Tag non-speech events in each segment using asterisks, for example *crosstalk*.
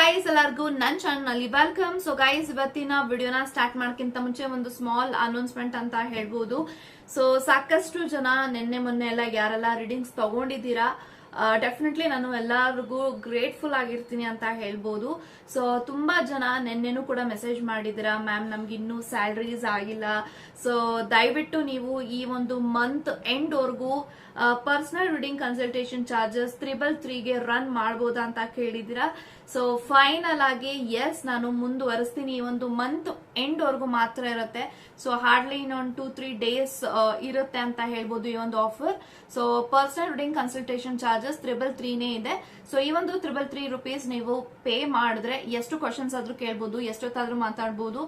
Guys ಎಲ್ಲರಿಗೂ ನನ್ನ channel welcome so guys ಇವತ್ತಿನ ವಿಡಿಯೋನ ಸ್ಟಾರ್ಟ್ ಮಾಡೋಕ್ಕಿಂತ ಮುಂಚೆ ಒಂದು ಸ್ಮಾಲ್ ಅನೌನ್ಸ್ಮೆಂಟ್ ಅಂತ ಹೇಳ್ಬೋದು. ಸೊ ಸಾಕಷ್ಟು ಜನ ನಿನ್ನೆ ಮೊನ್ನೆ ಎಲ್ಲ ಯಾರೆಲ್ಲ ರೀಡಿಂಗ್ಸ್ ತಗೊಂಡಿದ್ದೀರಾ? ಡೆಫಿನೆಟ್ಲಿ ನಾನು ಎಲ್ಲರಿಗೂ ಗ್ರೇಟ್ಫುಲ್ ಆಗಿರ್ತೀನಿ ಅಂತ ಹೇಳ್ಬೋದು. ಸೊ ತುಂಬಾ ಜನ ನಿನ್ನೆನೂ ಕೂಡ ಮೆಸೇಜ್ ಮಾಡಿದಿರ ಮ್ಯಾಮ್ ನಮ್ಗೆ ಇನ್ನೂ ಸ್ಯಾಲ್ರೀಸ್ ಆಗಿಲ್ಲ. ಸೊ ದಯವಿಟ್ಟು ನೀವು ಈ ಒಂದು month end ವರ್ಗೂ personal reading consultation charges triple ತ್ರೀಗೆ run ಮಾಡ್ಬೋದಾ ಅಂತ ಕೇಳಿದಿರಾ ಸೊ ಫೈನಲ್ ಆಗಿ ಎಸ್ ನಾನು ಮುಂದುವರಿಸ್ತೀನಿ. ಈ ಒಂದು ಮಂತ್ ಎಂಡ್ ವರ್ಗೂ ಮಾತ್ರ ಇರುತ್ತೆ. ಸೊ ಹಾರ್ಡ್ಲಿ ಇನ್ನೊಂದು ಟೂ ತ್ರೀ ಡೇಸ್ ಇರುತ್ತೆ ಅಂತ ಹೇಳ್ಬೋದು ಈ ಒಂದು offer so personal reading consultation charges triple ತ್ರೀನೇ ಇದೆ. ಸೊ ಈ ಒಂದು ತ್ರಿಬಲ್ ತ್ರೀ ರುಪೀಸ್ ನೀವು ಪೇ ಮಾಡಿದ್ರೆ ಎಷ್ಟು ಕ್ವಶನ್ಸ್ ಆದ್ರೂ ಕೇಳ್ಬೋದು, ಎಷ್ಟೊತ್ತಾದ್ರೂ ಮಾತಾಡ್ಬೋದು.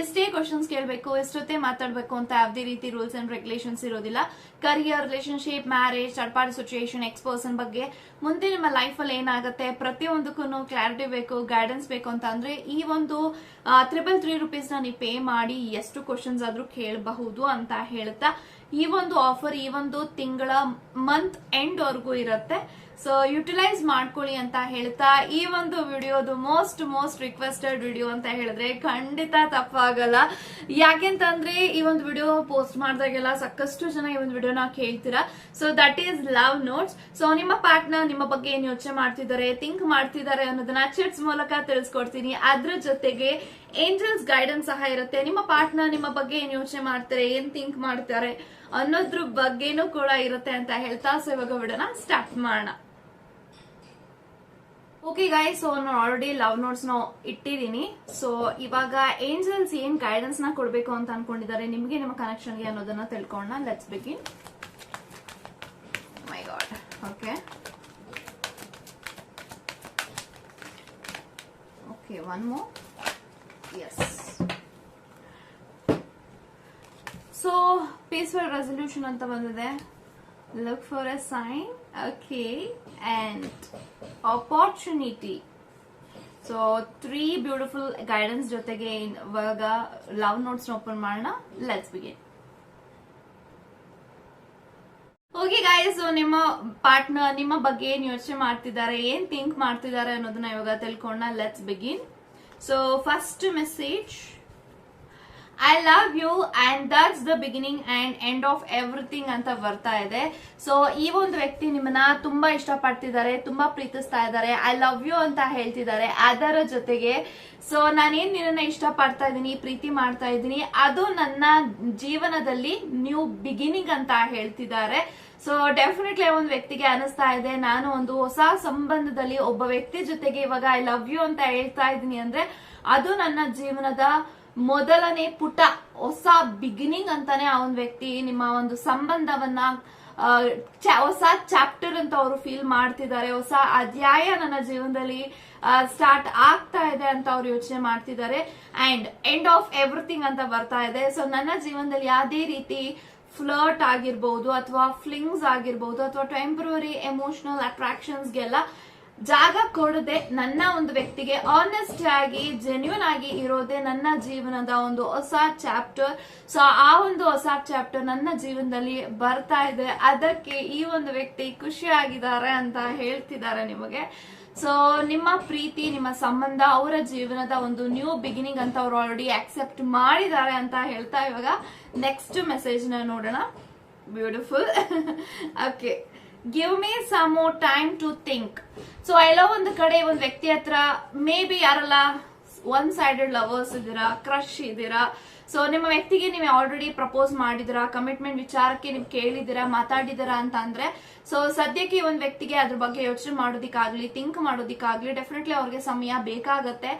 ಎಷ್ಟೇ ಕ್ವಶನ್ಸ್ ಕೇಳಬೇಕು, ಎಷ್ಟೊತ್ತೇ ಮಾತಾಡಬೇಕು ಅಂತ ಯಾವುದೇ ರೀತಿ ರೂಲ್ಸ್ ಅಂಡ್ ರೆಗ್ಯುಲೇಷನ್ಸ್ ಇರೋದಿಲ್ಲ. Career relationship marriage third party situation ex person ಬಗ್ಗೆ ಮುಂದೆ ನಿಮ್ಮ ಲೈಫಲ್ಲಿ ಏನಾಗುತ್ತೆ ಪ್ರತಿಯೊಂದಕ್ಕೂ ಕ್ಲಾರಿಟಿ ಬೇಕು ಗೈಡೆನ್ಸ್ ಬೇಕು ಅಂತ ಅಂದ್ರೆ ಈ ಒಂದು ತ್ರಿಬಲ್ ತ್ರೀ ರುಪೀಸ್ ನೀವು ಪೇ ಮಾಡಿ ಎಷ್ಟು ಕ್ವಶನ್ಸ್ ಆದ್ರೂ ಕೇಳಬಹುದು ಅಂತ ಹೇಳ್ತಾ ಈ ಒಂದು ಆಫರ್ ಈ ಒಂದು ತಿಂಗಳ ಮಂತ್ ಎಂಡ್ ವರ್ಗೂ ಇರುತ್ತೆ. ಸೊ ಯುಟಿಲೈಸ್ ಮಾಡ್ಕೊಳ್ಳಿ ಅಂತ ಹೇಳ್ತಾ ಈ ಒಂದು ವಿಡಿಯೋದು ಮೋಸ್ಟ್ ಮೋಸ್ಟ್ ರಿಕ್ವೆಸ್ಟೆಡ್ ವಿಡಿಯೋ ಅಂತ ಹೇಳಿದ್ರೆ ಖಂಡಿತ ತಪ್ಪಾಗಲ್ಲ. ಯಾಕೆಂತಂದ್ರೆ ಈ ಒಂದು ವಿಡಿಯೋ ಪೋಸ್ಟ್ ಮಾಡಿದಾಗೆಲ್ಲ ಸಾಕಷ್ಟು ಜನ ಈ ಒಂದು ವಿಡಿಯೋನ ಕೇಳ್ತೀರಾ? So that is love notes so ನಿಮ್ಮ ಪಾರ್ಟ್ನರ್ ನಿಮ್ಮ ಬಗ್ಗೆ ಏನ್ ಯೋಚನೆ ಮಾಡ್ತಿದ್ದಾರೆ ಥಿಂಕ್ ಮಾಡ್ತಿದ್ದಾರೆ ಅನ್ನೋದನ್ನ ಚಿಟ್ಸ್ ಮೂಲಕ ತಿಳಿಸ್ಕೊಡ್ತೀನಿ. ಅದ್ರ ಜೊತೆಗೆ ಏಂಜಲ್ಸ್ ಗೈಡೆನ್ಸ್ ಸಹ ಇರುತ್ತೆ. ನಿಮ್ಮ ಪಾರ್ಟ್ನರ್ ನಿಮ್ಮ ಬಗ್ಗೆ ಏನ್ ಯೋಚನೆ ಮಾಡ್ತಾರೆ, ಏನ್ ಥಿಂಕ್ ಮಾಡ್ತಾರೆ ಅನ್ನೋದ್ರ ಬಗ್ಗೆನೂ ಕೂಡ ಇರುತ್ತೆ ಅಂತ ಹೇಳ್ತಾ. ಸೊ ಇವಾಗ ಸ್ಟಾರ್ಟ್ ಮಾಡೋಣ. ಓಕೆ ಗಾಯ್ ಸೊ ನಾನು ಆಲ್ರೆಡಿ ಲವ್ ನೋಟ್ಸ್ನ ಇಟ್ಟಿದ್ದೀನಿ. ಸೊ ಇವಾಗ ಏಂಜಲ್ಸ್ ಏನ್ ಗೈಡೆನ್ಸ್ನ ಕೊಡಬೇಕು ಅಂತ ಅನ್ಕೊಂಡಿದ್ದಾರೆ, ನಿಮ್ಗೆ ನಿಮ್ಮ ಕನೆಕ್ಷನ್ಗೆ ಅನ್ನೋದನ್ನ ತಿಳ್ಕೊಂಡ let's begin my god okay okay one more yes so peaceful resolution ಅಂತ ಬಂದಿದೆ. Look for a sign okay and opportunity. So three beautiful guidance ಜೊತೆಗೆ ಇವಾಗ ಲವ್ ನೋಟ್ಸ್ ಓಪನ್ ಮಾಡೋಣ. ಲೆಟ್ಸ್ ಬಿಗಿನ್ ಓಕೆ ಗಾಯಸ್ ನಿಮ್ಮ ಪಾರ್ಟ್ನರ್ ನಿಮ್ಮ ಬಗ್ಗೆ ಏನ್ ಯೋಚನೆ ಮಾಡ್ತಿದ್ದಾರೆ, ಏನ್ ಥಿಂಕ್ ಮಾಡ್ತಿದ್ದಾರೆ ಅನ್ನೋದನ್ನ ಇವಾಗ ತಿಳ್ಕೊಂಡ let's begin so first message I love you and that's the beginning and end of everything ಅಂತ ಬರ್ತಾ ಇದೆ. ಸೊ ಈ ಒಂದು ವ್ಯಕ್ತಿ ನಿಮ್ಮನ್ನ ತುಂಬಾ ಇಷ್ಟಪಡ್ತಿದ್ದಾರೆ, ತುಂಬಾ ಪ್ರೀತಿಸ್ತಾ ಇದ್ದಾರೆ. ಐ ಲವ್ ಯು ಅಂತ ಹೇಳ್ತಿದ್ದಾರೆ ಅದರ ಜೊತೆಗೆ. ಸೊ ನಾನೇನ್ ನಿನ್ನ ಇಷ್ಟಪಡ್ತಾ ಇದ್ದೀನಿ, ಪ್ರೀತಿ ಮಾಡ್ತಾ ಇದ್ದೀನಿ, ಅದು ನನ್ನ ಜೀವನದಲ್ಲಿ ನ್ಯೂ ಬಿಗಿನಿಂಗ್ ಅಂತ ಹೇಳ್ತಿದ್ದಾರೆ. ಸೊ ಡೆಫಿನೆಟ್ಲಿ ಒಂದು ವ್ಯಕ್ತಿಗೆ ಅನಿಸ್ತಾ ಇದೆ. ನಾನು ಒಂದು ಹೊಸ ಸಂಬಂಧದಲ್ಲಿ ಒಬ್ಬ ವ್ಯಕ್ತಿ ಜೊತೆಗೆ ಇವಾಗ ಐ ಲವ್ ಯು ಅಂತ ಹೇಳ್ತಾ ಇದ್ದೀನಿ ಅಂದ್ರೆ ಅದು ನನ್ನ ಜೀವನದ ಮೊದಲನೇ ಪುಟ, ಹೊಸ ಬಿಗಿನಿಂಗ್ ಅಂತಾನೆ ಆ ಒಂದು ವ್ಯಕ್ತಿ ನಿಮ್ಮ ಒಂದು ಸಂಬಂಧವನ್ನ ಹೊಸ ಚಾಪ್ಟರ್ ಅಂತ ಅವರು ಫೀಲ್ ಮಾಡ್ತಿದ್ದಾರೆ, ಹೊಸ ಅಧ್ಯಾಯ ನನ್ನ ಜೀವನದಲ್ಲಿ ಸ್ಟಾರ್ಟ್ ಆಗ್ತಾ ಇದೆ ಅಂತ ಅವ್ರು ಯೋಚನೆ ಮಾಡ್ತಿದ್ದಾರೆ. ಅಂಡ್ ಎಂಡ್ ಆಫ್ ಎವ್ರಿಥಿಂಗ್ ಅಂತ ಬರ್ತಾ ಇದೆ. ಸೊ ನನ್ನ ಜೀವನದಲ್ಲಿ ಯಾವುದೇ ರೀತಿ ಫ್ಲರ್ಟ್ ಆಗಿರ್ಬಹುದು ಅಥವಾ ಫ್ಲಿಂಗ್ಸ್ ಆಗಿರ್ಬಹುದು ಅಥವಾ ಟೆಂಪ್ರವರಿ ಎಮೋಷನಲ್ ಅಟ್ರಾಕ್ಷನ್ಸ್ಗೆಲ್ಲ ಜಾಗ ಕೊಡದೆ ನನ್ನ ಒಂದು ವ್ಯಕ್ತಿಗೆ ಆನೆಸ್ಟ್ ಆಗಿ ಜೆನ್ಯೂನ್ ಆಗಿ ಇರೋದೇ ನನ್ನ ಜೀವನದ ಒಂದು ಹೊಸ ಚಾಪ್ಟರ್ ಸೊ ಆ ಒಂದು ಹೊಸ ಚಾಪ್ಟರ್ ನನ್ನ ಜೀವನದಲ್ಲಿ ಬರ್ತಾ ಇದೆ. ಅದಕ್ಕೆ ಈ ಒಂದು ವ್ಯಕ್ತಿ ಖುಷಿಯಾಗಿದ್ದಾರೆ ಅಂತ ಹೇಳ್ತಿದ್ದಾರೆ ನಿಮಗೆ. ಸೊ ನಿಮ್ಮ ಪ್ರೀತಿ, ನಿಮ್ಮ ಸಂಬಂಧ, ಅವರ ಜೀವನದ ಒಂದು ನ್ಯೂ ಬಿಗಿನಿಂಗ್ ಅಂತ ಅವ್ರು ಆಲ್ರೆಡಿ ಆಕ್ಸೆಪ್ಟ್ ಮಾಡಿದ್ದಾರೆ ಅಂತ ಹೇಳ್ತಾ ಇವಾಗ ನೆಕ್ಸ್ಟ್ ಮೆಸೇಜ್ನ ನೋಡೋಣ. Beautiful okay *laughs* give me some time to think so ಎಲ್ಲೋ ಒಂದು ಕಡೆ ಒಂದು ವ್ಯಕ್ತಿ ಹತ್ರ ಮೇ ಬಿ ಯಾರಲ್ಲ ಒನ್ ಸೈಡೆಡ್ ಲವರ್ಸ್ ಇದ್ದೀರಾ ಕ್ರಶ್ ಇದ್ದೀರಾ. ಸೊ ನಿಮ್ಮ ವ್ಯಕ್ತಿಗೆ ನೀವು ಆಲ್ರೆಡಿ ಪ್ರಪೋಸ್ ಮಾಡಿದಿರಾ ಕಮಿಟ್ಮೆಂಟ್ ವಿಚಾರಕ್ಕೆ ನೀವು ಕೇಳಿದಿರಾ ಮಾತಾಡಿದಿರಾ ಅಂತ ಅಂದ್ರೆ ಸೊ ಸದ್ಯಕ್ಕೆ ಒಂದು ವ್ಯಕ್ತಿಗೆ ಅದ್ರ ಬಗ್ಗೆ ಯೋಚನೆ ಮಾಡೋದಿಕ್ಕಾಗ್ಲಿ ಥಿಂಕ್ ಮಾಡೋದಿಕ್ಕಾಗ್ಲಿ ಡೆಫಿನೆಟ್ಲಿ ಅವ್ರಿಗೆ ಸಮಯ ಬೇಕಾಗತ್ತೆ.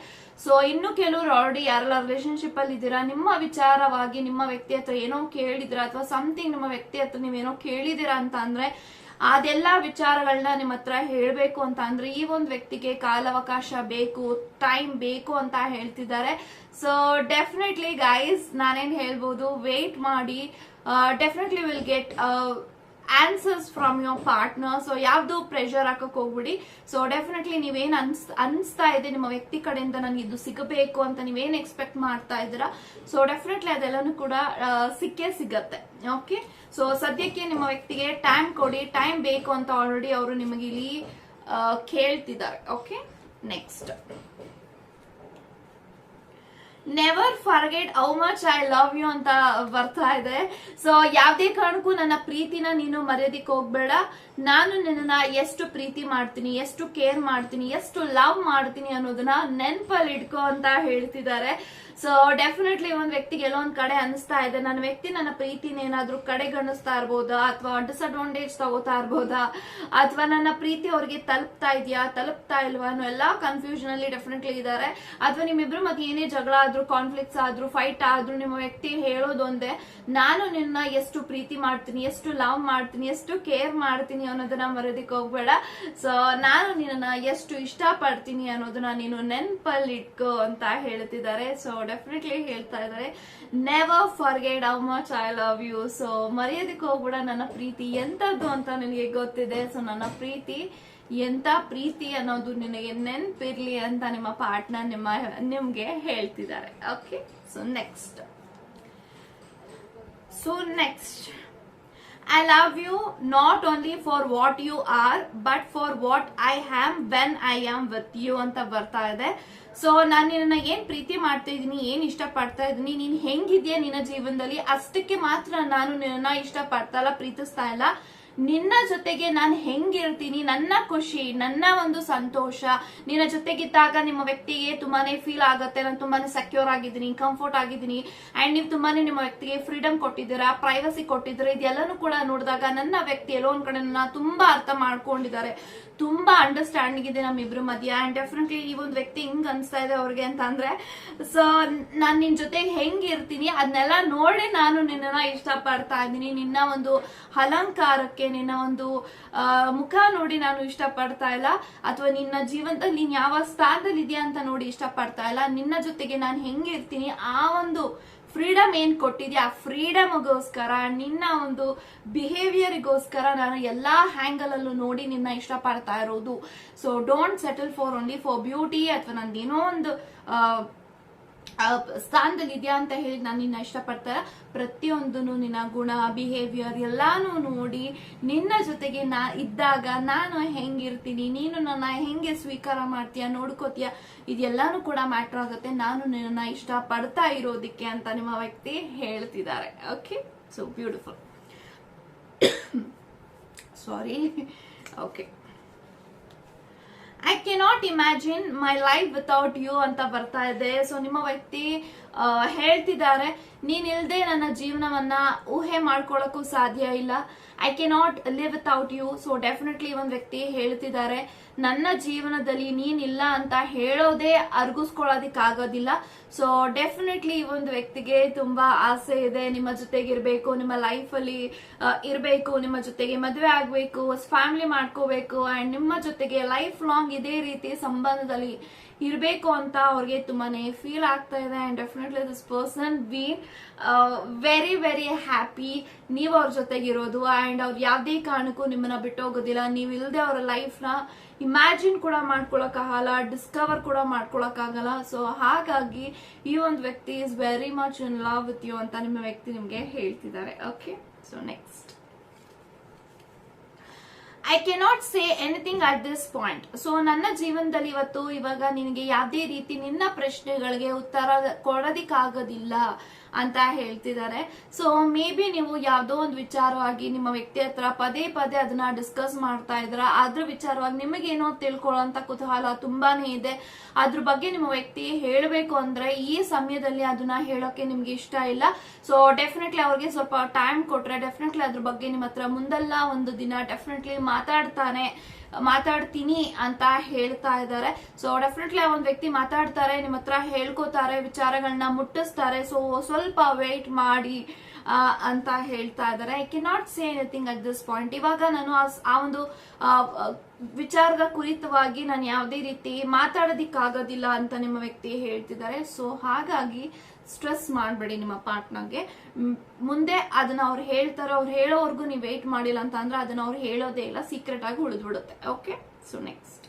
ಸೊ ಇನ್ನು ಕೆಲವರು ಆಲ್ರೆಡಿ ಯಾರೆಲ್ಲ ರಿಲೇಶನ್ಶಿಪ್ ಅಲ್ಲಿ ಇದ್ದೀರಾ, ನಿಮ್ಮ ವಿಚಾರವಾಗಿ ನಿಮ್ಮ ವ್ಯಕ್ತಿ ಹತ್ರ ಏನೋ ಕೇಳಿದಿರಾ ಅಥವಾ ಸಮಥಿಂಗ್ ನಿಮ್ಮ ವ್ಯಕ್ತಿ ಹತ್ರ ನೀವೇನೋ ಕೇಳಿದಿರಾ ಅಂತ ಅಂದ್ರೆ ಅದೆಲ್ಲ ವಿಚಾರಗಳನ್ನ ನಿಮ್ಮ ಹತ್ರ ಹೇಳಬೇಕು ಅಂತ ಅಂದ್ರೆ ಈ ಒಂದು ವ್ಯಕ್ತಿಗೆ ಕಾಲಾವಕಾಶ ಬೇಕು ಟೈಮ್ ಬೇಕು ಅಂತ ಹೇಳ್ತಿದ್ದಾರೆ. ಸೊ ಡೆಫಿನೆಟ್ಲಿ ಗೈಸ್ ನಾನೇನ್ ಹೇಳ್ಬೋದು ವೇಟ್ ಮಾಡಿ definitely will get answers from your partner so ಯಾವ್ದು ಪ್ರೆಷರ್ ಹಾಕಕ್ ಹೋಗ್ಬಿಡಿ. ಸೊ ಡೆಫಿನೆಟ್ಲಿ ನೀವೇನ್ ಅನ್ಸ್, ಅನ್ಸ್ತಾ ಇದೆ ನಿಮ್ಮ ವ್ಯಕ್ತಿ ಕಡೆಯಿಂದ ನನಗೆ ಇದು ಸಿಗಬೇಕು ಅಂತ ನೀವೇನ್ ಎಕ್ಸ್ಪೆಕ್ಟ್ ಮಾಡ್ತಾ ಇದ್ದೀರಾ? ಸೊ ಡೆಫಿನೆಟ್ಲಿ ಅದೆಲ್ಲನೂ ಕೂಡ ಸಿಕ್ಕೇ ಸಿಗತ್ತೆ. ಓಕೆ ಸೊ ಸದ್ಯಕ್ಕೆ ನಿಮ್ಮ ವ್ಯಕ್ತಿಗೆ ಟೈಮ್ ಕೊಡಿ. ಟೈಮ್ ಬೇಕು ಅಂತ ಆಲ್ರೆಡಿ ಅವರು ನಿಮಗೆ ಇಲ್ಲಿ ಕೇಳ್ತಿದ್ದಾರೆ. Okay next never forget how much I love you ಅಂತ ಬರ್ತಾ ಇದೆ. ಸೊ ಯಾವುದೇ ಕಾರಣಕ್ಕೂ ನನ್ನ ಪ್ರೀತಿನ ನೀನು ಮರ್ಯಾದಿಕ್ ಹೋಗ್ಬೇಡ. ನಾನು ನಿನ್ನ ಎಷ್ಟು ಪ್ರೀತಿ ಮಾಡ್ತೀನಿ, ಎಷ್ಟು ಕೇರ್ ಮಾಡ್ತೀನಿ, ಎಷ್ಟು ಲವ್ ಮಾಡ್ತೀನಿ ಅನ್ನೋದನ್ನ ನೆನ್ಪಲ್ಲಿ ಇಟ್ಕೋ ಅಂತ ಹೇಳ್ತಿದ್ದಾರೆ. ಸೊ ಡೆಫಿನೆಟ್ಲಿ ಒಂದ್ ವ್ಯಕ್ತಿಗೆ ಎಲ್ಲೋ ಒಂದ್ ಕಡೆ ಅನಿಸ್ತಾ ಇದೆ. ನನ್ನ ವ್ಯಕ್ತಿ, ನನ್ನ ಪ್ರೀತಿನ ಏನಾದ್ರೂ ಕಡೆಗಣಿಸ್ತಾ ಇರ್ಬೋದಾ? ಅಥವಾ ಡಿಸ್ಅಡ್ವಾಂಟೇಜ್ ತಗೋತಾ ಇರ್ಬೋದಾ? ಅಥವಾ ನನ್ನ ಪ್ರೀತಿ ಅವ್ರಿಗೆ ತಲುಪ್ತಾ ಇದೆಯಾ? ತಲುಪ್ತಾ ಇಲ್ವಾ? ಅನ್ನೋ ಎಲ್ಲಾ ಕನ್ಫ್ಯೂಷನ್ ಅಲ್ಲಿ ಡೆಫಿನೆಟ್ಲಿ ಇದ್ದಾರೆ. ಅಥವಾ ನಿಮ್ಮಿಬ್ರು ಮತ್ತೆ ಏನೇ ಜಗಳ ಆದ್ರೂ ಕಾನ್ಫ್ಲಿಕ್ಟ್ಸ್ ಆದ್ರೂ ಫೈಟ್ ಆದ್ರೂ ನಿಮ್ಮ ವ್ಯಕ್ತಿ ಹೇಳೋದೊಂದೇ, ನಾನು ನಿನ್ನ ಎಷ್ಟು ಪ್ರೀತಿ ಮಾಡ್ತೀನಿ, ಎಷ್ಟು ಲವ್ ಮಾಡ್ತೀನಿ, ಎಷ್ಟು ಕೇರ್ ಮಾಡ್ತೀನಿ ಅನ್ನೋದನ್ನ ಮರೋದಿಕ್ ಹೋಗ್ಬೇಡ. ಸೊ ನಾನು ನಿನ್ನ ಎಷ್ಟು ಇಷ್ಟ ಪಡ್ತೀನಿ ಅನ್ನೋದನ್ನ ನೀನು ನೆನ್ಪಲ್ಲಿ ಇಟ್ಕೋ ಅಂತ ಹೇಳ್ತಿದ್ದಾರೆ. ಸೊ ಡೆಫಿನೆಟ್ಲಿ ಹೇಳ್ತಾ ಇದ್ದಾರೆ. Never forget how much I love you so ಮರ್ಯಾದಕ್ಕೆ ಹೋಗ್ಬಿಡ ನನ್ನ ಪ್ರೀತಿ. ಎಂತದ್ದು ಅಂತ ನಿನಗೆ ಗೊತ್ತಿದೆ? ಸೊ ನನ್ನ ಪ್ರೀತಿ ಎಂತ ಪ್ರೀತಿ ಅನ್ನೋದು ನಿನಗೆ ನೆನ್ಪಿರ್ಲಿ ಅಂತ ನಿಮ್ಮ ಪಾರ್ಟ್ನರ್ ನಿಮ್ಮ ನಿಮ್ಗೆ ಹೇಳ್ತಿದ್ದಾರೆ. Okay so next so next I love you not only for what you are but for what I am when I am with you ಅಂತ ಬರ್ತಾ ಇದೆ. ಸೊ ನಾನು ನಿನ್ನ ಏನ್ ಪ್ರೀತಿ ಮಾಡ್ತಾ ಏನ್ ಇಷ್ಟ ಪಡ್ತಾ ಇದೀನಿ ನೀನ್ ಹೆಂಗಿದ್ಯಾ ನಿನ್ನ ಜೀವನದಲ್ಲಿ, ಅಷ್ಟಕ್ಕೆ ಮಾತ್ರ ನಾನು ನಿನ್ನ ಇಷ್ಟ ಪಡ್ತಾ ಇಲ್ಲ, ಪ್ರೀತಿಸ್ತಾ ಇಲ್ಲ. ನಿನ್ನ ಜೊತೆಗೆ ನಾನು ಹೆಂಗಿರ್ತೀನಿ, ನನ್ನ ಖುಷಿ, ನನ್ನ ಒಂದು ಸಂತೋಷ, ನಿನ್ನ ಜೊತೆಗಿದ್ದಾಗ ನಿಮ್ಮ ವ್ಯಕ್ತಿಗೆ ತುಂಬಾನೇ ಫೀಲ್ ಆಗುತ್ತೆ. ನಾನು ತುಂಬಾನೇ ಸೆಕ್ಯೂರ್ ಆಗಿದ್ದೀನಿ ಕಂಫರ್ಟ್ ಆಗಿದ್ದೀನಿ. ಅಂಡ್ ನೀವು ತುಂಬಾನೇ ನಿಮ್ಮ ವ್ಯಕ್ತಿಗೆ ಫ್ರೀಡಮ್ ಕೊಟ್ಟಿದ್ದೀರಾ ಪ್ರೈವಸಿ ಕೊಟ್ಟಿದ್ದೀರಾ, ಇದೆಲ್ಲನೂ ಕೂಡ ನೋಡಿದಾಗ ನನ್ನ ವ್ಯಕ್ತಿ ಎಲ್ಲೋ ಒಂದ್ ಕಡೆ ತುಂಬಾ ಅರ್ಥ ಮಾಡ್ಕೊಂಡಿದ್ದಾರೆ. ತುಂಬಾ ಅಂಡರ್ಸ್ಟ್ಯಾಂಡಿಂಗ್ ಇದೆ ನಮ್ಮಿಬ್ರು ಮಧ್ಯ. ಅಂಡ್ ಡೆಫಿನೆಟ್ಲಿ ಈ ಒಂದು ವ್ಯಕ್ತಿ ಹಿಂಗ್ ಅನ್ಸ್ತಾ ಇದೆ ಅವ್ರಿಗೆ ಅಂತ ಸೊ ನಾನ್ ನಿನ್ ಜೊತೆಗೆ ಹೆಂಗಿರ್ತೀನಿ ಅದನ್ನೆಲ್ಲ ನೋಡಿ ನಾನು ನಿನ್ನ ಇಷ್ಟಪಡ್ತಾ ಇದ್ದೀನಿ. ನಿನ್ನ ಒಂದು ಅಲಂಕಾರಕ್ಕೆ ನಿನ್ನ ಒಂದು ಮುಖ ನೋಡಿ ನಾನು ಇಷ್ಟ ಪಡ್ತಾ ಇಲ್ಲ, ಅಥವಾ ನಿನ್ನ ಜೀವನದಲ್ಲಿ ನೀನ್ ಯಾವ ಸ್ಥಾನದಲ್ಲಿ ಇದೆಯಾ ಅಂತ ನೋಡಿ ಇಷ್ಟ ಪಡ್ತಾ ಇಲ್ಲ, ನಿನ್ನ ಜೊತೆಗೆ ನಾನು ಹೆಂಗಿರ್ತೀನಿ ಆ ಒಂದು ಫ್ರೀಡಮ್ ಏನ್ ಕೊಟ್ಟಿದ್ಯಾ, ಆ ಫ್ರೀಡಮ್ಗೋಸ್ಕರ ನಿನ್ನ ಒಂದು ಬಿಹೇವಿಯರ್ಗೋಸ್ಕರ ನಾನು ಎಲ್ಲಾ ಹ್ಯಾಂಗಲ್ ಅಲ್ಲೂ ನೋಡಿ ನಿನ್ನ ಇಷ್ಟಪಡ್ತಾ ಇರೋದು. So don't settle for only for beauty ಅಥವಾ ನಂದೇನೋ ಒಂದು ಆ, ಆ ಸ್ಥಾನದಲ್ಲಿ ಇದೆಯಾ ಅಂತ ಹೇಳಿ ನಾನು ನಿನ್ನ ಇಷ್ಟಪಡ್ತಾರ ಪ್ರತಿಯೊಂದನ್ನು ನಿನ್ನ ಗುಣ ಬಿಹೇವಿಯರ್ ಎಲ್ಲಾನು ನೋಡಿ ನಿನ್ನ ಜೊತೆಗೆ ನಾ ಇದ್ದಾಗ ನಾನು ಹೆಂಗಿರ್ತೀನಿ ನೀನು ನನ್ನ ಹೆಂಗೆ ಸ್ವೀಕಾರ ಮಾಡ್ತೀಯ ನೋಡ್ಕೋತೀಯ ಇದೆಲ್ಲಾನು ಕೂಡ ಮ್ಯಾಟರ್ ಆಗುತ್ತೆ. ನಾನು ನಿನ್ನ ಇಷ್ಟ ಪಡ್ತಾ ಇರೋದಕ್ಕೆ ಅಂತ ನಿಮ್ಮ ವ್ಯಕ್ತಿ ಹೇಳ್ತಿದ್ದಾರೆ. Okay so beautiful sorry okay I cannot imagine my life without you ಅಂತ ಬರ್ತಾ ಇದೆ. ಸೊ ನಿಮ್ಮ ವ್ಯಕ್ತಿ ಹೇಳ್ತಿದ್ದಾರೆ ನೀನಿಲ್ಲದೆ ನನ್ನ ಜೀವನವನ್ನ ಊಹೆ ಮಾಡ್ಕೊಳ್ಳೋಕ್ಕೂ ಸಾಧ್ಯ ಇಲ್ಲ. I cannot live without you so definitely ಒಂದು ವ್ಯಕ್ತಿ ಹೇಳ್ತಿದ್ದಾರೆ, ನನ್ನ ಜೀವನದಲ್ಲಿ ನೀನಿಲ್ಲ ಅಂತ ಹೇಳೋದೇ ಅರ್ಗಿಸ್ಕೊಳ್ಳೋದಿಕ್ಕಾಗೋದಿಲ್ಲ. ಸೊ ಡೆಫಿನೆಟ್ಲಿ ಈ ಒಂದು ವ್ಯಕ್ತಿಗೆ ತುಂಬಾ ಆಸೆ ಇದೆ, ನಿಮ್ಮ ಜೊತೆಗೆ ಇರಬೇಕು ನಿಮ್ಮ ಲೈಫ್ ಅಲ್ಲಿ ಇರಬೇಕು, ನಿಮ್ಮ ಜೊತೆಗೆ ಮದುವೆ ಆಗಬೇಕು ಫ್ಯಾಮಿಲಿ ಮಾಡ್ಕೋಬೇಕು ಅಂಡ್ ನಿಮ್ಮ ಜೊತೆಗೆ ಲೈಫ್ ಲಾಂಗ್ ಇದೇ ರೀತಿ ಸಂಬಂಧದಲ್ಲಿ ಇರಬೇಕು ಅಂತ ಅವ್ರಿಗೆ ತುಂಬಾನೇ ಫೀಲ್ ಆಗ್ತಾ ಇದೆ. And definitely this person be very very happy ನೀವು ಅವ್ರ ಜೊತೆಗಿರೋದು ಆ್ಯಂಡ್ ಅವ್ರು ಯಾವುದೇ ಕಾರಣಕ್ಕೂ ನಿಮ್ಮನ್ನ ಬಿಟ್ಟು ಹೋಗೋದಿಲ್ಲ. ನೀವು ಇಲ್ಲದೆ ಅವರ ಲೈಫ್ನ ಇಮ್ಯಾಜಿನ್ ಕೂಡ ಮಾಡ್ಕೊಳಕ್ಕಾಗಲ್ಲ ಡಿಸ್ಕವರ್ ಕೂಡ ಮಾಡ್ಕೊಳಕ್ಕಾಗಲ್ಲ ಸೊ ಹಾಗಾಗಿ ಈ ಒಂದು ವ್ಯಕ್ತಿ is very much in love with you ಅಂತ ನಿಮ್ಮ ವ್ಯಕ್ತಿ ನಿಮಗೆ ಹೇಳ್ತಿದ್ದಾರೆ. Okay so next I cannot say anything at this point so ನನ್ನ ಜೀವನದಲ್ಲಿ ಇವತ್ತು ಇವಾಗ ನಿನಗೆ ಯಾವುದೇ ರೀತಿ ನಿನ್ನ ಪ್ರಶ್ನೆಗಳಿಗೆ ಉತ್ತರ ಕೊಡೋದಿಕ್ಕಾಗೋದಿಲ್ಲ ಅಂತ ಹೇಳ್ತಿದ್ದಾರೆ. ಸೊ ಮೇ ಬಿ ನೀವು ಯಾವುದೋ ಒಂದು ವಿಚಾರವಾಗಿ ನಿಮ್ಮ ವ್ಯಕ್ತಿ ಹತ್ರ ಪದೇ ಪದೇ ಅದನ್ನ ಡಿಸ್ಕಸ್ ಮಾಡ್ತಾ ಇದ್ರ ಅದ್ರ ವಿಚಾರವಾಗಿ ನಿಮಗೇನೋ ತಿಳ್ಕೊಳ್ಳೋಂತ ಕುತೂಹಲ ತುಂಬಾನೇ ಇದೆ. ಅದ್ರ ಬಗ್ಗೆ ನಿಮ್ಮ ವ್ಯಕ್ತಿ ಹೇಳಬೇಕು ಅಂದ್ರೆ ಈ ಸಮಯದಲ್ಲಿ ಅದನ್ನ ಹೇಳೋಕೆ ನಿಮ್ಗೆ ಇಷ್ಟ ಇಲ್ಲ. ಸೊ ಡೆಫಿನೆಟ್ಲಿ ಅವ್ರಿಗೆ ಸ್ವಲ್ಪ ಟೈಮ್ ಕೊಟ್ರೆ ಡೆಫಿನೆಟ್ಲಿ ಅದ್ರ ಬಗ್ಗೆ ನಿಮ್ಮ ಹತ್ರ ಮುಂದೆಲ್ಲ ಒಂದು ದಿನ ಡೆಫಿನೆಟ್ಲಿ ಮಾತಾಡ್ತಾನೆ, ಮಾತಾಡ್ತೀನಿ ಅಂತ ಹೇಳ್ತಾ ಇದ್ದಾರೆ. ಸೊ ಡೆಫಿನೆಟ್ಲಿ ಆ ಒಂದು ವ್ಯಕ್ತಿ ಮಾತಾಡ್ತಾರೆ, ನಿಮ್ಮ ಹತ್ರ ಹೇಳ್ಕೋತಾರೆ ವಿಚಾರಗಳನ್ನ ಮುಟ್ಟಿಸ್ತಾರೆ. ಸೊ ಸ್ವಲ್ಪ ವೇಟ್ ಮಾಡಿ ಅಂತ ಹೇಳ್ತಾ ಇದ್ದಾರೆ. I cannot say anything at this point ಇವಾಗ ನಾನು ಆ ಒಂದು ವಿಚಾರದ ಕುರಿತವಾಗಿ ನಾನು ಯಾವುದೇ ರೀತಿ ಮಾತಾಡೋದಿಕ್ಕಾಗೋದಿಲ್ಲ ಅಂತ ನಿಮ್ಮ ವ್ಯಕ್ತಿ ಹೇಳ್ತಿದ್ದಾರೆ. ಸೊ ಹಾಗಾಗಿ ಸ್ಟ್ರೆಸ್ ಮಾಡಬೇಡಿ ನಿಮ್ಮ ಪಾರ್ಟ್ನರ್ಗೆ. ಮುಂದೆ ಅದನ್ನ ಅವ್ರು ಹೇಳ್ತಾರೋ, ಅವ್ರು ಹೇಳೋವರೆಗೂ ನೀವು ವೇಟ್ ಮಾಡಿಲ್ಲ ಅಂತ ಅಂದ್ರೆ ಅದನ್ನ ಅವ್ರು ಹೇಳೋದೇ ಇಲ್ಲ ಸೀಕ್ರೆಟ್ ಆಗಿ ಉಳಿದ್ಬಿಡುತ್ತೆ. ಓಕೆ ಸೊ ನೆಕ್ಸ್ಟ್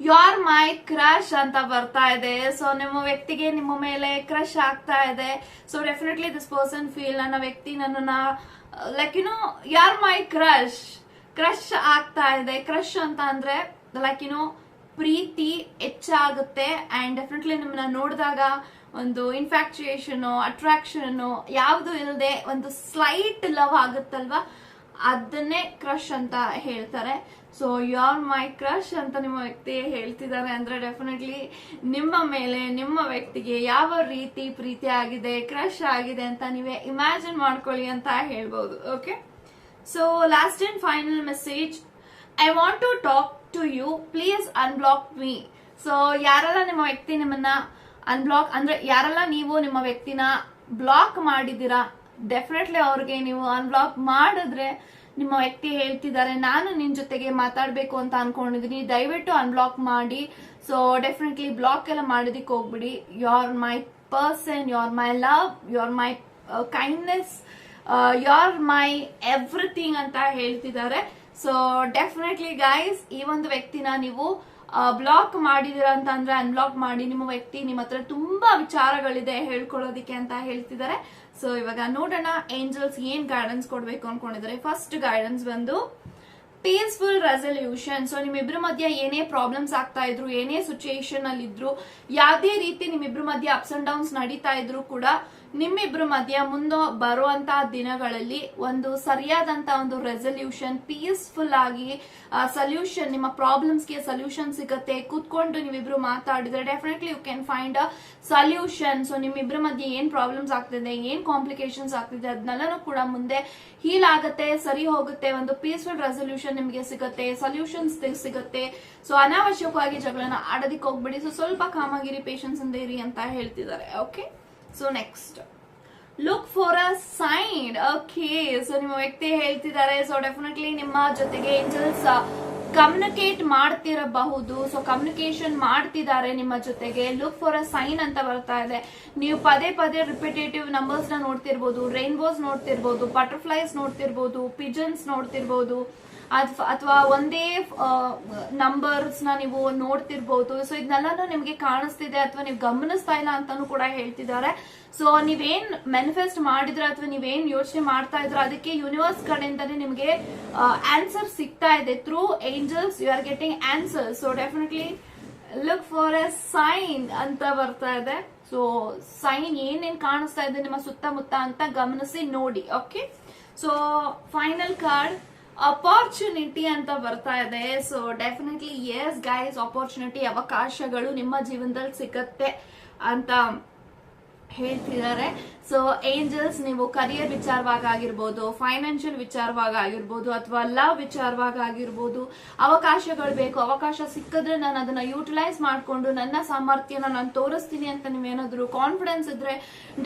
ಯಾರ್ ಮೈ ಕ್ರಶ್ ಅಂತ ಬರ್ತಾ ಇದೆ. ಸೊ ನಿಮ್ಮ ವ್ಯಕ್ತಿಗೆ ನಿಮ್ಮ ಮೇಲೆ ಕ್ರಶ್ ಆಗ್ತಾ ಇದೆ. So definitely this person feel ನನ್ನ ವ್ಯಕ್ತಿ ನನ್ನ ಲೈಕ್ ಯು ನೋ ಯಾರ್ ಮೈ ಕ್ರಶ್ ಕ್ರಶ್ ಆಗ್ತಾ ಇದೆ. ಕ್ರಶ್ ಅಂತ ಅಂದ್ರೆ ಲೈಕ್ ಏನೋ ಪ್ರೀತಿ ಹೆಚ್ಚಾಗುತ್ತೆ ಆ್ಯಂಡ್ ಡೆಫಿನೆಟ್ಲಿ ನಿಮ್ಮನ್ನ ನೋಡಿದಾಗ ಒಂದು ಇನ್ಫ್ಯಾಕ್ಚುಯೇಷನು ಅಟ್ರಾಕ್ಷನು ಯಾವುದು ಇಲ್ಲದೆ ಒಂದು ಸ್ಲೈಟ್ ಲವ್ ಆಗುತ್ತಲ್ವಾ? ಅದನ್ನೇ ಕ್ರಶ್ ಅಂತ ಹೇಳ್ತಾರೆ. So you are my crush ಅಂತ ನಿಮ್ಮ ವ್ಯಕ್ತಿ ಹೇಳ್ತಿದ್ದಾರೆ ಅಂದ್ರೆ ಡೆಫಿನೆಟ್ಲಿ ನಿಮ್ಮ ಮೇಲೆ, ನಿಮ್ಮ ವ್ಯಕ್ತಿಗೆ ಯಾವ ರೀತಿ ಪ್ರೀತಿ ಆಗಿದೆ ಕ್ರಶ್ ಆಗಿದೆ ಅಂತ ನೀವೇ ಇಮ್ಯಾಜಿನ್ ಮಾಡ್ಕೊಳ್ಳಿ ಅಂತ ಹೇಳ್ಬೋದು okay so last and final message I want to talk to you please unblock me so ಯಾರೆಲ್ಲ ನಿಮ್ಮ ವ್ಯಕ್ತಿ ನಿಮ್ಮನ್ನ ಅನ್ಬ್ಲಾಕ್ ಅಂದ್ರೆ ಯಾರೆಲ್ಲ ನೀವು ನಿಮ್ಮ ವ್ಯಕ್ತಿನ ಬ್ಲಾಕ್ ಮಾಡಿದ್ದೀರಾ ಡೆಫಿನೆಟ್ಲಿ ಅವ್ರಿಗೆ ನೀವು ಅನ್ಬ್ಲಾಕ್ ಮಾಡಿದ್ರೆ ನಿಮ್ಮ ವ್ಯಕ್ತಿ ಹೇಳ್ತಿದ್ದಾರೆ, ನಾನು ನಿನ್ ಜೊತೆಗೆ ಮಾತಾಡ್ಬೇಕು ಅಂತ ಅನ್ಕೊಂಡಿದೀನಿ. ದಯವಿಟ್ಟು ಅನ್ಬ್ಲಾಕ್ ಮಾಡಿ. ಸೊ ಡೆಫಿನೆಟ್ಲಿ ಬ್ಲಾಕ್ ಎಲ್ಲ ಮಾಡೋದಿಕ್ಕೆ ಹೋಗ್ಬಿಡಿ. You are my person you are my love you are my kindness you are my everything ಅಂತ ಹೇಳ್ತಿದ್ದಾರೆ. ಸೊ ಡೆಫಿನೆಟ್ಲಿ ಗೈಸ್ ಈ ಒಂದು ವ್ಯಕ್ತಿನ ನೀವು ಬ್ಲಾಕ್ ಮಾಡಿದಿರ ಅಂತ ಅಂದ್ರೆ ಅನ್ಬ್ಲಾಕ್ ಮಾಡಿ ನಿಮ್ಮ ವ್ಯಕ್ತಿ ನಿಮ್ಮ ಹತ್ರ ತುಂಬಾ ವಿಚಾರಗಳಿದೆ ಹೇಳ್ಕೊಳ್ಳೋದಿಕ್ಕೆ ಅಂತ ಹೇಳ್ತಿದ್ದಾರೆ. ಸೊ ಇವಾಗ ನೋಡೋಣ ಏಂಜಲ್ಸ್ ಏನ್ ಗೈಡೆನ್ಸ್ ಕೊಡ್ಬೇಕು ಅನ್ಕೊಂಡಿದ್ದಾರೆ. ಫಸ್ಟ್ ಗೈಡೆನ್ಸ್ ಬಂದು ಪೀಸ್ಫುಲ್ ರೆಸಲ್ಯೂಷನ್ ಸೊ ನಿಮ್ಮಿಬ್ರ ಮಧ್ಯ ಏನೇ ಪ್ರಾಬ್ಲಮ್ಸ್ ಆಗ್ತಾ ಇದ್ರು, ಏನೇ ಸಿಚುಯೇಷನ್ ಅಲ್ಲಿ ಇದ್ರು ಯಾವುದೇ ರೀತಿ ನಿಮ್ಮಿಬ್ರ ಮಧ್ಯ ಅಪ್ಸ್ ಅಂಡ್ ಡೌನ್ಸ್ ನಡೀತಾ ಇದ್ರು ಕೂಡ ನಿಮ್ಮಿಬ್ರ ಮಧ್ಯ ಮುಂದೆ ಬರುವಂತಹ ದಿನಗಳಲ್ಲಿ ಒಂದು ಸರಿಯಾದಂತ ಒಂದು ರೆಸಲ್ಯೂಷನ್ ಪೀಸ್ಫುಲ್ ಆಗಿ ಸೊಲ್ಯೂಷನ್ ನಿಮ್ಮ ಪ್ರಾಬ್ಲಮ್ಸ್ಗೆ ಸೊಲ್ಯೂಷನ್ ಸಿಗುತ್ತೆ. ಕೂತ್ಕೊಂಡು ನೀವಿಬ್ರು ಮಾತಾಡಿದ್ರೆ definitely you can find a solution so ನಿಮ್ಮಿಬ್ರ ಮಧ್ಯೆ ಏನ್ ಪ್ರಾಬ್ಲಮ್ಸ್ ಆಗ್ತಿದೆ, ಏನ್ ಕಾಂಪ್ಲಿಕೇಶನ್ಸ್ ಆಗ್ತಿದೆ ಅದನ್ನೆಲ್ಲನೂ ಕೂಡ ಮುಂದೆ ಹೀಲ್ ಆಗುತ್ತೆ, ಸರಿ ಹೋಗುತ್ತೆ. ಒಂದು ಪೀಸ್ಫುಲ್ ರೆಸೊಲ್ಯೂಷನ್ ನಿಮಗೆ ಸಿಗುತ್ತೆ ಸೊಲ್ಯೂಷನ್ಸ್ ಸಿಗುತ್ತೆ. ಸೊ ಅನಾವಶ್ಯಕವಾಗಿ ಜಗಳನ್ನ ಆಡೋದಿಕ್ಕೆ ಹೋಗ್ಬಿಡಿ. ಸೊ ಸ್ವಲ್ಪ ಕಾಮಾಗಿರಿ ಪೇಷನ್ಸ್ ಇಂದ ಇರಿ ಅಂತ ಹೇಳ್ತಿದ್ದಾರೆ. Okay so next look for a sign okay so ನಿಮ್ಮ ವ್ಯಕ್ತಿ ಹೇಳ್ತಿದ್ದಾರೆ ಸೊ ಡೆಫಿನೆಟ್ಲಿ ನಿಮ್ಮ ಜೊತೆಗೆ ಏಂಜಲ್ಸ್ ಕಮ್ಯುನಿಕೇಟ್ ಮಾಡ್ತಿರಬಹುದು. ಸೊ ಕಮ್ಯುನಿಕೇಶನ್ ಮಾಡ್ತಿದ್ದಾರೆ ನಿಮ್ಮ ಜೊತೆಗೆ. ಲುಕ್ ಫಾರ್ ಅ ಸೈನ್ ಅಂತ ಬರ್ತಾ ಇದೆ. ನೀವು ಪದೇ ಪದೇ ರಿಪಿಟೇಟಿವ್ ನಂಬರ್ಸ್ನ ನೋಡ್ತಿರ್ಬೋದು. ರೈನ್ಬೋಸ್ ನೋಡ್ತಿರ್ಬೋದು. ಬಟರ್ಫ್ಲೈಸ್ ನೋಡ್ತಿರ್ಬೋದು. ಪಿಜನ್ಸ್ ನೋಡ್ತಿರ್ಬೋದು. ಅಥವಾ ಒಂದೇ ನಂಬರ್ಸ್ನ ನೀವು ನೋಡ್ತಿರ್ಬೋದು. ಸೊ ಇದನ್ನೆಲ್ಲಾನು ನಿಮ್ಗೆ ಕಾಣಿಸ್ತಿದೆ ಅಥವಾ ನೀವು ಗಮನಿಸ್ತಾ ಇಲ್ಲ ಅಂತಾನು ಕೂಡ ಹೇಳ್ತಿದ್ದಾರೆ. ಸೊ ನೀವೇನ್ ಮ್ಯಾನಿಫೆಸ್ಟ್ ಮಾಡಿದ್ರ ಅಥವಾ ನೀವೇನ್ ಯೋಚನೆ ಮಾಡ್ತಾ ಇದ್ರ? ಅದಕ್ಕೆ ಯೂನಿವರ್ಸ್ ಕಡೆಯಿಂದಾನೇ ನಿಮಗೆ ಆನ್ಸರ್ ಸಿಗ್ತಾ ಇದೆ. Through angels you are getting answer so definitely look for a sign ಅಂತ ಬರ್ತಾ ಇದೆ. ಸೊ ಸೈನ್ ಏನೇನ್ ಕಾಣಿಸ್ತಾ ಇದೆ ನಿಮ್ಮ ಸುತ್ತಮುತ್ತ ಅಂತ ಗಮನಿಸಿ ನೋಡಿ okay so final card opportunity ಅಂತ ಬರ್ತಾ ಇದೆ. So definitely yes guys opportunity ಅವಕಾಶಗಳು ನಿಮ್ಮ ಜೀವನದಲ್ಲಿ ಸಿಗತ್ತೆ ಅಂತ ಹೇಳ್ತಿದ್ದಾರೆ. ಸೊ ಏಂಜಲ್ಸ್ ನೀವು ಕರಿಯರ್ ವಿಚಾರವಾಗ ಆಗಿರ್ಬೋದು ಫೈನಾನ್ಷಿಯಲ್ ವಿಚಾರವಾಗ ಆಗಿರ್ಬೋದು, ಅಥವಾ ಲವ್ ವಿಚಾರವಾಗ ಆಗಿರ್ಬೋದು, ಅವಕಾಶಗಳು ಬೇಕು. ಅವಕಾಶ ಸಿಕ್ಕಿದ್ರೆ ನಾನು ಅದನ್ನ ಯೂಟಿಲೈಸ್ ಮಾಡಿಕೊಂಡು ನನ್ನ ಸಾಮರ್ಥ್ಯನ ನಾನು ತೋರಿಸ್ತೀನಿ ಅಂತ ನೀವೇನಾದರೂ ಕಾನ್ಫಿಡೆನ್ಸ್ ಇದ್ರೆ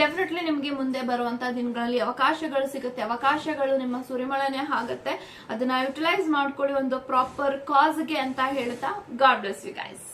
ಡೆಫಿನೆಟ್ಲಿ ನಿಮಗೆ ಮುಂದೆ ಬರುವಂತ ದಿನಗಳಲ್ಲಿ ಅವಕಾಶಗಳು ಸಿಗುತ್ತೆ. ಅವಕಾಶಗಳು ನಿಮ್ಮ ಸುರಿಮಳನೆ ಆಗುತ್ತೆ. ಅದನ್ನ ಯೂಟಿಲೈಸ್ ಮಾಡ್ಕೊಳ್ಳಿ ಒಂದು ಪ್ರಾಪರ್ ಕಾಸ್ಗೆ ಅಂತ ಹೇಳ್ತಾ ಗಾಡ್ ಬ್ಲೆಸ್ ಯು ಗೈಸ್